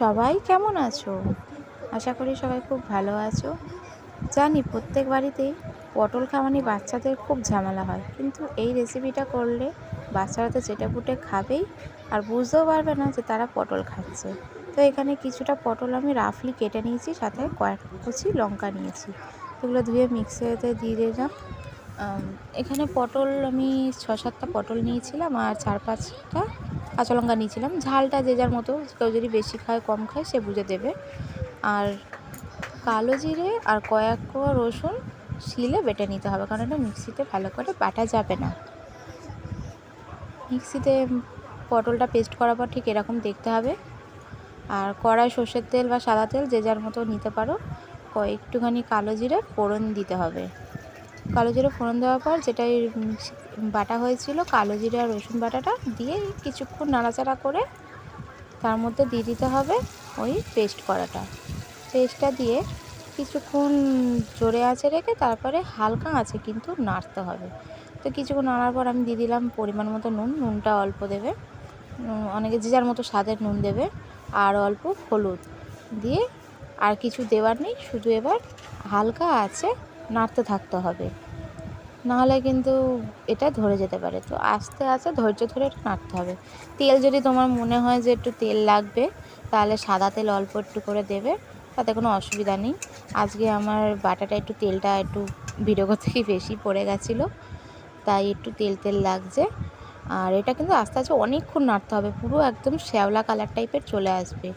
সবাই কেমন আছো? আশা করি সবাই খুব ভালো আছো। জানি প্রত্যেক বাড়িতেই পটল খাওয়ানি বাচ্চাদের খুব ঝামেলা হয়। কিন্তু এই রেসিপিটা করলে বাচ্চারা তো চেটে পুটে খাবেই আর বুঝতেও পারবে না যে তারা পটল খাচ্ছে। তো এখানে কিছুটা পটল আমি রাফলি কেটে নিয়েছি, সাথে কয়েক কুচি লঙ্কা নিয়েছি। এগুলো ধুয়ে মিক্সিতে দিয়ে দিলাম। এখানে পটল আমি ছ সাতটা পটল নিয়েছিলাম আর চার পাঁচটা কাঁচা লঙ্কা নিয়েছিলাম। ঝালটা যে যার মতো, কেউ যদি বেশি খায়, কম খায়, সে বুঝে দেবে। আর কালো জিরে আর কয়েক কোয়া রসুন শিলে বেটে নিতে হবে, কারণ এটা মিক্সিতে ভালো করে বাটা যাবে না। মিক্সিতে পটলটা পেস্ট করার পর ঠিক এরকম দেখতে হবে। আর কড়াই সর্ষের তেল বা সাদা তেল যে যার মতো নিতে পারো ক- একটুখানি কালো জিরে ফোড়ন দিতে হবে। কালো জিরে ফোড়ন দেওয়ার পর যেটা বাটা হয়েছিল, কালো জিরে আর রসুন বাটাটা দিয়ে কিছুক্ষণ নাড়াচাড়া করে তার মধ্যে দিয়ে দিতে হবে ওই পেস্ট করাটা। পেস্টটা দিয়ে কিছুক্ষণ জোরে আছে রেখে তারপরে হালকা আছে কিন্তু নাড়তে হবে। তো কিছুক্ষণ নাড়ার পর আমি দিয়ে দিলাম পরিমাণ মতো নুন, নুনটা অল্প দেবে। অনেকে যে যার মতো স্বাদের নুন দেবে, আর অল্প হলুদ। দিয়ে আর কিছু দেওয়ার নেই, শুধু এবার হালকা আছে নাড়তে থাকতে হবে। নাহলে কিন্তু এটা ধরে যেতে পারে। তো আস্তে আস্তে ধৈর্য ধরে এটা নাড়তে হবে। তেল যদি তোমার মনে হয় যে একটু তেল লাগবে, তাহলে সাদা তেল অল্প একটু করে দেবে, তাতে কোনো অসুবিধা নেই। আজকে আমার বাটাটা একটু তেলটা একটু ভিডিও গিয়ে বেশি পড়ে গেছিল, তাই একটু তেল তেল লাগছে। আর এটা কিন্তু আস্তে আস্তে অনেকক্ষণ নাড়তে হবে, পুরো একদম শ্যাওলা কালার টাইপের চলে আসবে।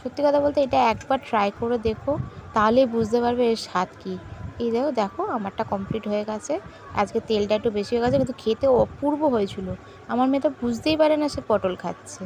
সত্যি কথা বলতে এটা একবার ট্রাই করে দেখো তাহলেই বুঝতে পারবে এর স্বাদ কী। এই দেখো দেখো, আমারটা কমপ্লিট হয়ে গেছে। আজকে তেলটা একটু বেশি হয়ে গেছে, কিন্তু খেতে অপূর্ব হয়েছিল। আমার মেয়ে তো বুঝতেই পারে না সে পটল খাচ্ছে।